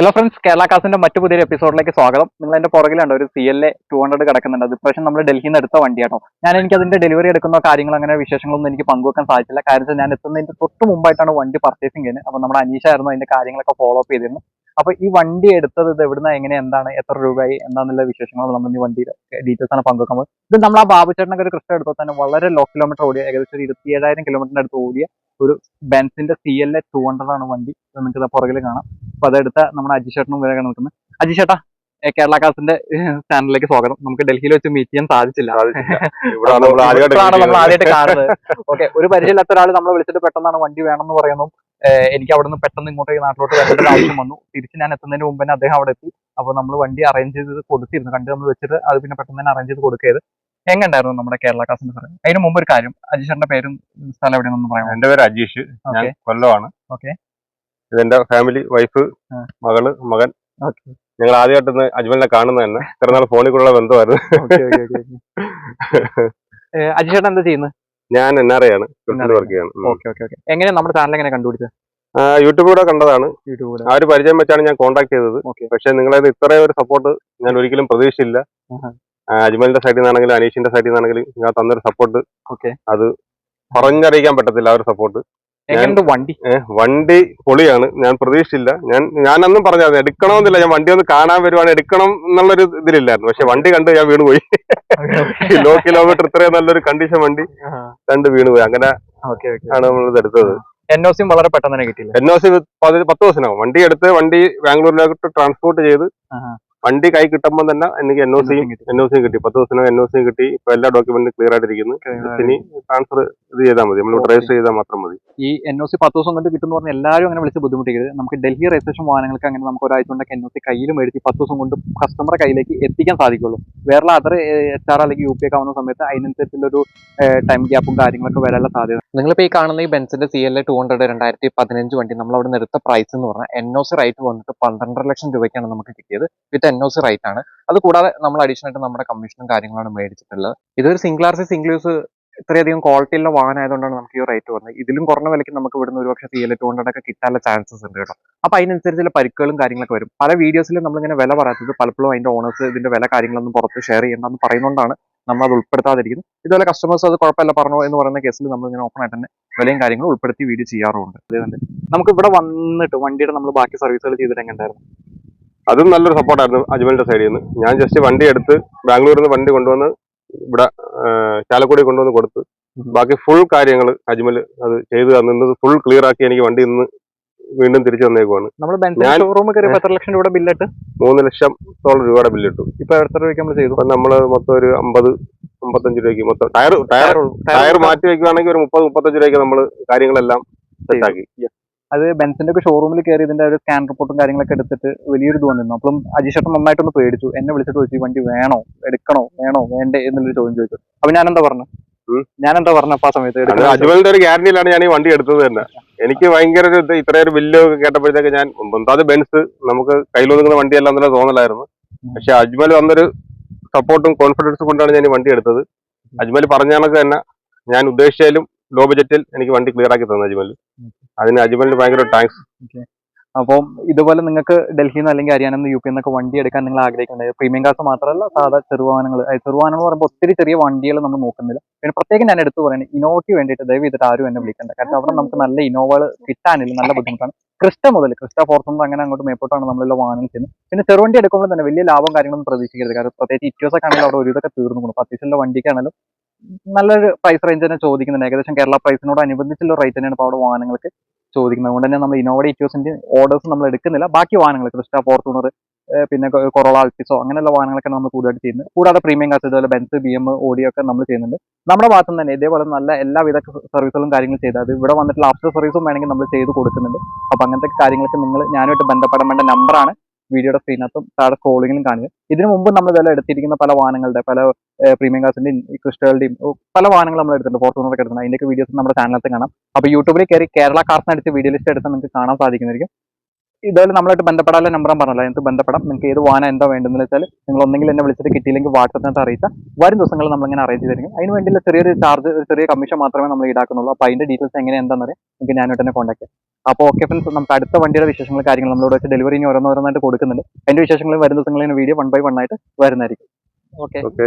Hello friends Kerala കാസിന്റെ മറ്റു പുതിയൊരു എപ്പിസോഡിലേക്ക് സ്വാഗതം. നിങ്ങൾ എന്റെ പുറകിലുണ്ട് ഒരു C L A two hundred കിടക്കുന്നുണ്ട്. അത് ഇപ്രാവശ്യം നമ്മൾ ഡൽഹിയിൽ നിന്ന് എടുത്ത വണ്ടിയാട്ടോ. ഞാൻ എനിക്ക് അതിന്റെ ഡെലിവറി എടുക്കുന്ന കാര്യങ്ങൾ അങ്ങനെ വിശേഷങ്ങളൊന്നും എനിക്ക് പങ്കുവെക്കാൻ സാധിച്ചില്ല. കാരണം ഞാൻ എത്തുന്നതിന്റെ തൊട്ട് മുമ്പായിട്ടാണ് വണ്ടി പർച്ചേസിംഗ് ചെയ്യുന്നത്. അപ്പൊ നമ്മുടെ അനീഷ ആയിരുന്നു അതിന്റെ കാര്യങ്ങളൊക്കെ ഫോളോ അപ്പ് ചെയ്തിരുന്നു അപ്പൊ ഈ വണ്ടി എടുത്തത് ഇത് എവിടുന്ന എങ്ങനെ എന്താണ് എത്ര രൂപയായി എന്താണെന്നുള്ള വിശേഷങ്ങൾ നമ്മൾ ഈ വണ്ടിയുടെ ഡീറ്റെയിൽസ് ആണ് പങ്കുവെക്കാൻ പോകുന്നത്. ഇത് നമ്മൾ ആ ബാബു ചേട്ടനൊക്കെ ഒരു കൃഷ്ണ എടുത്താൽ തന്നെ വളരെ ലോ കിലോമീറ്റർ ഓടിയ ഏകദേശം ഒരു ഇരുപത്തി ഏഴായിരം അടുത്ത് ഓടിയ ഒരു ബെൻസിന്റെ C L A two hundred ആണ് വണ്ടി. നിങ്ങൾക്ക് പുറകിൽ കാണാം. അപ്പൊ അതെടുത്ത നമ്മുടെ അജിഷേട്ടനും വേറെ നിൽക്കുന്നത്. അജിഷേട്ടാ കേരള കാസിന്റെ ചാനലിലേക്ക് സ്വാഗതം. നമുക്ക് ഡൽഹിയിൽ വെച്ച് മീറ്റ് ചെയ്യാൻ സാധിച്ചില്ല. നമ്മൾ ആദ്യമായിട്ട് കാണുന്നത്. ഓക്കെ ഒരു പരിചയമില്ലാത്ത ഒരാൾ നമ്മളെ വിളിച്ചിട്ട് പെട്ടെന്നാണ് വണ്ടി വേണമെന്ന് പറയുന്നു. എനിക്ക് അവിടെ നിന്ന് പെട്ടെന്ന് ഇങ്ങോട്ടേക്ക് നാട്ടിലോട്ട് വരേണ്ട ആവശ്യം വന്നു. തിരിച്ച് ഞാൻ എത്തുന്നതിന് മുമ്പ് തന്നെ അദ്ദേഹം അവിടെ എത്തി. അപ്പൊ നമ്മൾ വണ്ടി അറേഞ്ച് ചെയ്ത് കൊടുത്തിരുന്നു. കണ്ട് നമ്മൾ വെച്ചിട്ട് അത് പിന്നെ പെട്ടെന്ന് തന്നെ അറേഞ്ച് ചെയ്ത് കൊടുക്കരുത് എങ്ങണ്ടായിരുന്നു നമ്മുടെ കേരള കാസിന്റെ സ്ഥലം? അതിന് മുമ്പ് ഒരു കാര്യം. അജീഷന്റെ പേരും സ്ഥലം എവിടെയാണെന്ന് പറയാം എന്റെ പേര് അജീഷ്. കൊല്ലമാണ്. ഓക്കെ. ഇതെന്റെ ഫാമിലി വൈഫ്. മകൾ മകൻ. ഞങ്ങൾ ആദ്യമായിട്ടൊന്ന് അജ്മലിനെ കാണുന്നത് തന്നെ. ഇത്ര നാൾ ഫോണിൽ കൂടെയുള്ള ബന്ധമായിരുന്നു. അജിഷേട്ടൻ എന്താ ചെയ്യുന്നത് ഞാൻ എൻ ആർ ആണ്. വർക്ക് ചെയ്യാണ്. എങ്ങനെയാ നമ്മുടെ ചാനൽ എങ്ങനെ കണ്ടുപിടിച്ചത് യൂട്യൂബിലൂടെ കണ്ടതാണ്. ആ ഒരു പരിചയം വെച്ചാണ് ഞാൻ കോൺടാക്ട് ചെയ്തത്. പക്ഷെ നിങ്ങളത് ഇത്രയും ഒരു സപ്പോർട്ട് ഞാൻ ഒരിക്കലും പ്രതീക്ഷിച്ചില്ല. അജ്മലിന്റെ സൈഡിൽ നിന്നാണെങ്കിലും അനീഷിന്റെ സൈഡിൽ നിന്നാണെങ്കിലും ഞാൻ തന്നൊരു സപ്പോർട്ട് അത് പറഞ്ഞറിയിക്കാൻ പറ്റത്തില്ല ആ ഒരു സപ്പോർട്ട് എങ്ങനെയുണ്ട് വണ്ടി? വണ്ടി പൊളിയാണ്. ഞാൻ പ്രതീക്ഷിച്ചില്ല. ഞാൻ ഞാൻ അന്നും പറഞ്ഞത് എടുക്കണമെന്നില്ല. ഞാൻ വണ്ടി ഒന്ന് കാണാൻ വരുവാണ്. എടുക്കണം എന്നുള്ളൊരു ഇതിലില്ലായിരുന്നു. പക്ഷെ വണ്ടി കണ്ട് ഞാൻ വീണ് പോയി കിലോ കിലോമീറ്റർ ഇത്രയും നല്ലൊരു കണ്ടീഷൻ വണ്ടി കണ്ട് വീണ് പോയി അങ്ങനെ ആണ് നമ്മൾ ഇത് എടുത്തത്. എൻ ഒ വളരെ പെട്ടെന്ന് തന്നെ കിട്ടിയില്ല? എൻഒസി ഒ സി പത്ത് വണ്ടി എടുത്ത് വണ്ടി ബാംഗ്ലൂരിലോട്ട് ട്രാൻസ്പോർട്ട് ചെയ്ത്. വണ്ടി കൈ കിട്ടുമ്പോൾ തന്നെ എനിക്ക് എൻ ഒ സിയും. എൻ ഒ സിയും കിട്ടി. പത്ത് ദിവസം എൻ ഒ സിയും കിട്ടി. ഇപ്പൊ എല്ലാ ഡോക്യുമെന്റും ക്ലിയർ ആയിട്ടിരിക്കുന്നു. ഇനി ട്രാൻസ്ഫർ ഇത് ചെയ്താൽ മതി. നമ്മൾ ട്രേസ് രജിസ്റ്റർ ചെയ്താൽ മാത്രം മതി. ഈ എൻ ഒ സി പത്ത് ദിവസം കൊണ്ട് കിട്ടുന്ന പറഞ്ഞാൽ എല്ലാവരും അങ്ങനെ വിളിച്ച് ബുദ്ധിമുട്ടിക്കരുത്. നമുക്ക് ഡൽഹി രജിസ്ട്രേഷൻ വാഹനങ്ങൾക്ക് അങ്ങനെ നമുക്ക് ഒരാഴ്ച കൊണ്ടൊക്കെ എൻ ഒ സി കയ്യിൽ മേടിച്ച് പത്ത് ദിവസം കൊണ്ട് കസ്റ്റമറെ കയ്യിലേക്ക് എത്തിക്കാൻ സാധിക്കുള്ളൂ. വേറെ അതർ എച്ച് ആർ അല്ലെങ്കിൽ യു പി ഒക്കെ ആവുന്ന സമയത്ത് അതിനനുസരിച്ചുള്ള ഒരു ടൈം ഗ്യാപ്പും കാര്യങ്ങളൊക്കെ വരാനുള്ള സാധ്യത. നിങ്ങളിപ്പോൾ ഈ കാണുന്ന ഈ ബെൻസിന്റെ സി എൽ ടു ഹൺഡ്രഡ് രണ്ടായിരത്തി പതിനഞ്ച് വണ്ടി നമ്മൾ അവിടെ നിന്ന് എടുത്ത പ്രൈസ് എന്ന് പറഞ്ഞാൽ എൻ ഒ സി റൈറ്റ് വന്നിട്ട് പന്ത്രണ്ടര ലക്ഷം രൂപയ്ക്കാണ് നമുക്ക് കിട്ടിയത്. With N O C right ആണ്. അത് കൂടാതെ നമ്മൾ അഡീഷണൽ ആയിട്ട് നമ്മുടെ കമ്മീഷനും കാര്യങ്ങളാണ് മേടിച്ചിട്ടുള്ളത്. ഇതൊരു single R C single use ഇത്രയധികം ക്വാളിറ്റിയുള്ള വാഹനം ആയതുകൊണ്ടാണ് നമുക്ക് ഈ റേറ്റ് വന്നത്. ഇതിലും കുറഞ്ഞ വിലയ്ക്ക് നമുക്ക് ഇവിടുന്ന് ഒരുപക്ഷെ സി എൽ ടു ഹൺഡ്രഡ് ഒക്കെ കിട്ടാനുള്ള ചാൻസസ് ഉണ്ട് കേട്ടോ. അപ്പൊ അതിനനുസരിച്ചുള്ള പരിക്കുകളും കാര്യങ്ങളൊക്കെ വരും. പല വീഡിയോസിലും നമ്മളിങ്ങനെ വില പറയാത്തത് പലപ്പോഴും അതിന്റെ ഓണേഴ്സ് ഇതിന്റെ വില കാര്യങ്ങളൊന്നും പുറത്ത് ഷെയർ ചെയ്യണ്ടെന്ന് പറയുന്നതുകൊണ്ടാണ് നമ്മൾ അത് ഉൾപ്പെടുത്താതിരിക്കുന്നത്. ഇതുപോലെ കസ്റ്റമേഴ്സ് അത് കുഴപ്പമില്ല പറഞ്ഞോ എന്ന് പറയുന്ന കേസിൽ നമ്മൾ ഇങ്ങനെ ഓപ്പൺ ആയിട്ട് തന്നെ വിലയും കാര്യങ്ങളും ഉൾപ്പെടുത്തി വീഡിയോ ചെയ്യാറുണ്ട് അതേപോലെ നമുക്ക് ഇവിടെ വന്നിട്ട് വണ്ടിയുടെ നമ്മൾ ബാക്കി സർവീസുകൾ ചെയ്തിട്ട് എങ്ങനെ ഉണ്ടായിരുന്നു അതും നല്ലൊരു സപ്പോർട്ടായിരുന്നു അജ്മലിന്റെ സൈഡിൽ നിന്ന് ഞാൻ ജസ്റ്റ് വണ്ടി എടുത്ത് ബാംഗ്ലൂരിൽ നിന്ന് വണ്ടി കൊണ്ടുവന്ന് ഇവിടെ ചാലക്കുടി കൊണ്ടുവന്ന് കൊടുത്ത്. ബാക്കി ഫുൾ കാര്യങ്ങൾ അജ്മൽ അത് ചെയ്തു തന്നത് ഫുൾ ക്ലിയർ ആക്കി എനിക്ക് വണ്ടി ഇന്ന് വീണ്ടും തിരിച്ചു തന്നേക്കുവാണ്. എത്ര ലക്ഷം രൂപയുടെ ബില്ലിട്ട് മൂന്ന് ലക്ഷത്തോളം രൂപയുടെ ബില്ലിട്ടു ഇപ്പൊ എത്ര രൂപയ്ക്ക് നമ്മൾ ചെയ്തു? നമ്മൾ നമ്മൾ മൊത്തം ഒരു അമ്പത് അമ്പത്തഞ്ച് രൂപയ്ക്ക് മൊത്തം ടയർ ടയർ ടയർ മാറ്റി വെക്കുവാണെങ്കിൽ ഒരു മുപ്പത് മുപ്പത്തഞ്ച് രൂപയ്ക്ക് നമ്മൾ കാര്യങ്ങളെല്ലാം സെറ്റാക്കി അത് ബെൻസിന്റെ ഒക്കെ ഷോറൂമിൽ കയറി ഇതിന്റെ ഒരു സ്കാൻ റിപ്പോർട്ടും കാര്യങ്ങളൊക്കെ എടുത്തിട്ട് വലിയൊരു ഇത് വന്നിരുന്നു. അപ്പം അജിഷേട്ടൻ നന്നായിട്ടൊന്ന് പേടിച്ചു. എന്നെ വിളിച്ചിട്ട് ചോദിച്ചു വണ്ടി വേണോ? എടുക്കണോ? വേണോ? വേണ്ടേ? എന്നുള്ളൊരു ചോദ്യം ചോദിച്ചു. അപ്പൊ ഞാൻ എന്താ പറഞ്ഞു. ഞാൻ എന്താ പറഞ്ഞു അപ്പൊ ആ സമയത്ത് അജ്മലിന്റെ ഒരു ഗ്യാരണ്ടിയിലാണ് ഞാൻ ഈ വണ്ടി എടുത്തത് തന്നെ. എനിക്ക് ഭയങ്കര ഒരു ഇത് ഇത്രയും ഒരു ബില്ല് കേട്ടപ്പോഴത്തേക്ക് ഞാൻ എന്താ ബെൻസ് നമുക്ക് കയ്യിലൊതുങ്ങുന്ന വണ്ടിയല്ല എന്നുള്ള തോന്നലായിരുന്നു. പക്ഷെ അജ്മൽ വന്നൊരു സപ്പോർട്ടും കോൺഫിഡൻസും കൊണ്ടാണ് ഞാൻ ഈ വണ്ടി എടുത്തത്. അജ്മൽ പറഞ്ഞ കണക്ക് തന്നെ. ഞാൻ ഉദ്ദേശിച്ചാലും ലോ ബജറ്റിൽ എനിക്ക് വണ്ടി ക്ലിയർ ആക്കി തന്നു അജ്മൽ. അതിന് അജ്മലിന് ഭയങ്കര താങ്ക്സ് അപ്പം ഇതുപോലെ നിങ്ങൾക്ക് ഡൽഹിയിൽ നിന്ന് അല്ലെങ്കിൽ ഹരിയാന യു പി എന്നൊക്കെ വണ്ടി എടുക്കാൻ നിങ്ങൾ ആഗ്രഹിക്കുന്നുണ്ട്. പ്രീമിയം കാസ് മാത്രമല്ല സാധാ ചെറുവാഹനങ്ങൾ ചെറുവാഹനങ്ങൾ പറയുമ്പോൾ ഒത്തിരി ചെറിയ വണ്ടികൾ നമ്മൾ നോക്കുന്നില്ല. പിന്നെ പ്രത്യേകം ഞാൻ എടുത്തു പറയുന്നത് ഇനോവയ്ക്ക് വേണ്ടിയിട്ട് ദയവ് ചെയ്തിട്ട് ആരും എന്നെ വിളിക്കണ്ട. കാരണം അവിടെ നമുക്ക് നല്ല ഇനോവകൾ കിട്ടാനില്ല നല്ല ബുദ്ധിമുട്ടാണ്. ക്രിസ്റ്റ മുതൽ ക്രിസ്റ്റ ഫോർത്തുനിന്ന് അങ്ങനെ അങ്ങോട്ട് മേപ്പോട്ടാണ് നമ്മളുള്ള വാഹനം ചെയ്യുന്നത്. പിന്നെ ചെറുവണ്ടി എടുക്കുമ്പോൾ തന്നെ വലിയ ലാഭം കാര്യങ്ങളൊന്നും പ്രതീക്ഷിക്കരുത്. കാരണം പ്രത്യേകിച്ച് ഇറ്റോസ് ആണെങ്കിൽ അവിടെ ഒരു ഇതൊക്കെ തീർന്നു പോകും അത്യാവശ്യമുള്ള വണ്ടിക്കാണെങ്കിലും നല്ലൊരു പ്രൈസ് റേഞ്ച് തന്നെ ചോദിക്കുന്നുണ്ട്. ഏകദേശം കേരള പ്രൈസിനോട് അനുബന്ധിച്ചുള്ള റേറ്റ് തന്നെയാണ് ഇപ്പോൾ അവിടെ വാഹനങ്ങൾക്ക് ചോദിക്കുന്നത്. അതുകൊണ്ട് തന്നെ നമ്മൾ ഇനോവയുടെ ഇറ്റോസിന്റെ ഓർഡേഴ്സ് നമ്മൾ എടുക്കുന്നില്ല. ബാക്കി വാഹനങ്ങൾ ക്രിസ്റ്റ ഫോർച്യൂണർ പിന്നെ കൊറോള ആൾട്ടിസോ അങ്ങനെയുള്ള വാഹനങ്ങളൊക്കെ നമ്മൾ കൂടുതലായിട്ട് ചെയ്യുന്നത്. കൂടാതെ പ്രീമിയം കാസ് ഇതുപോലെ ബെൻസ് ബി എം ഓഡിയോ ഒക്കെ നമ്മൾ ചെയ്യുന്നുണ്ട്. നമ്മുടെ ഭാഗത്ത് തന്നെ ഇതേപോലെ നല്ല എല്ലാവിധ സർവീസുകളും കാര്യങ്ങളും ചെയ്ത് അത് ഇവിടെ വന്നിട്ടുള്ള ആഫ്റ്റർ സർവീസും വേണമെങ്കിൽ നമ്മൾ ചെയ്ത് കൊടുക്കുന്നുണ്ട്. അപ്പൊ അങ്ങനത്തെ കാര്യങ്ങളൊക്കെ നിങ്ങൾ ഞാനുമായിട്ട് ബന്ധപ്പെടാൻ വേണ്ട നമ്പറാണ് വീഡിയോയുടെ സ്ക്രീനകത്തും താഴെ സ്ക്രോളിങ്ങിലും കാണുക ഇതിനു മുമ്പ് നമ്മൾ ഇതെല്ലാം എടുത്തിരിക്കുന്ന പല വാഹനങ്ങളുടെ പല പ്രീമിയം കാസിന്റെയും ക്രിസ്റ്റകളുടെയും പല വാഹനങ്ങൾ നമ്മൾ എടുത്തിട്ടുണ്ട്. ഫോർച്യൂണർ ഒക്കെ എടുത്തിട്ടുണ്ട്. അതിന്റെയൊക്കെ വീഡിയോസ് നമ്മുടെ ചാനലത്ത് കാണാം. അപ്പോൾ യൂട്യൂബിൽ കയറി കേരള കാർസ് അടിച്ച് വീഡിയോ ലിസ്റ്റ് എടുത്താൽ നിങ്ങൾക്ക് കാണാൻ സാധിക്കുന്നതായിരിക്കും. ഇതുപോലെ നമ്മളായിട്ട് ബന്ധപ്പെടാനുള്ള നമ്പറും പറഞ്ഞല്ലോ. എനിക്ക് ബന്ധപ്പെടാം. നിങ്ങൾക്ക് ഏത് വാഹനം എന്താ വേണ്ടതെന്ന് വെച്ചാൽ നിങ്ങൾ ഒന്നെങ്കിൽ എന്നെ വിളിച്ചിട്ട് കിട്ടിയില്ലെങ്കിൽ വാട്സപ്പിനകത്ത് അറിയിച്ചാൽ വരും ദിവസങ്ങളിൽ നമ്മളിങ്ങനെ അറേഞ്ച് ചെയ്തിരിക്കും അതിന് വേണ്ടിയുള്ള ചെറിയൊരു ചാർജ് ചെറിയ കമ്മീഷൻ മാത്രമേ നമ്മൾ ഈടാക്കുന്നുള്ളൂ. അപ്പോൾ അതിന്റെ ഡീറ്റെയിൽസ് എങ്ങനെ എന്താണെന്ന് നിങ്ങൾക്ക് ഞാനോട്ട് തന്നെ കോൺടാക്ട് ചെയ്യാം. അപ്പോൾ ഓക്കെ ഫ്രണ്ട്സ് നമുക്ക് അടുത്ത വണ്ടിയുടെ വിശേഷങ്ങൾ കാര്യങ്ങൾ നമ്മളോട് വെച്ച് ഡെലിവറി ഇനി ഓരോന്നോരോന്നായിട്ട് കൊടുക്കുന്നുണ്ട്. അതിന്റെ വിശേഷങ്ങൾ വരുന്ന ദിവസങ്ങളിൽ വീഡിയോ വൺ ബൈ വൺ ആയിട്ട് വരുന്നതായിരിക്കും. Okay okay